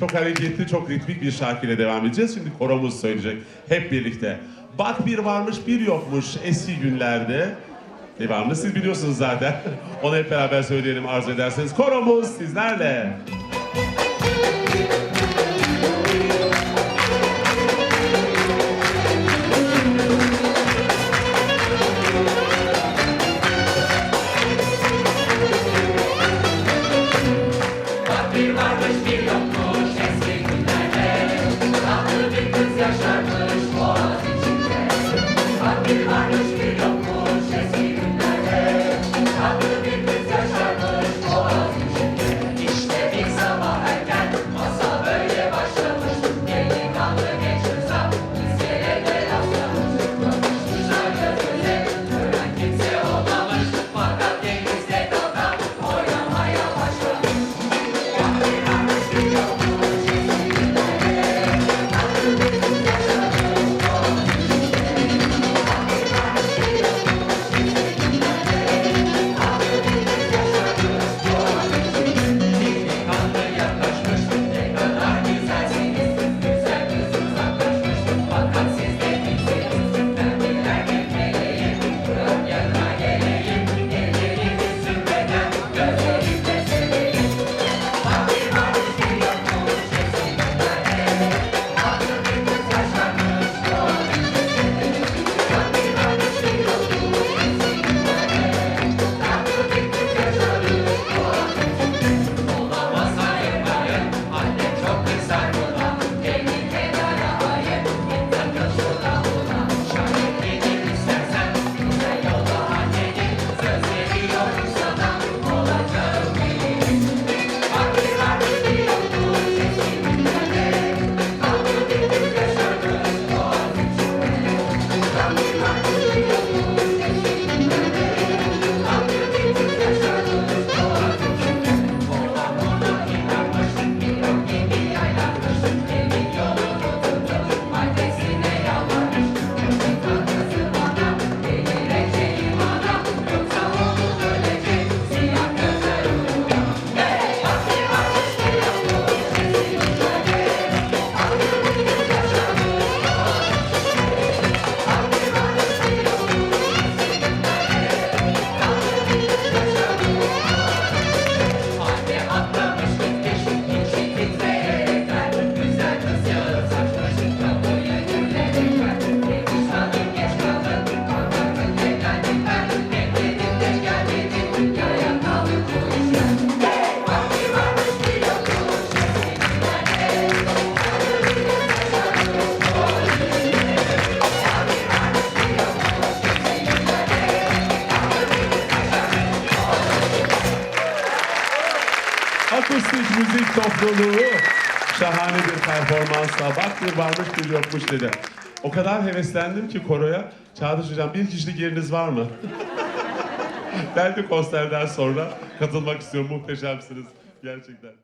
Çok hareketli, çok ritmik bir şarkıyla devam edeceğiz. Şimdi koromuz söyleyecek hep birlikte. Bak bir varmış bir yokmuş eski günlerde. Devamını siz biliyorsunuz zaten. Onu hep beraber söyleyelim arzu ederseniz. Koromuz sizlerle. Bir Akustik müzik topluluğu şahane bir performansla bak bir varmış bir yokmuş dedi. O kadar heveslendim ki koroya. Çağdaş Hocam bir kişilik yeriniz var mı? ben de konserden sonra katılmak istiyorum. Muhteşemsiniz gerçekten.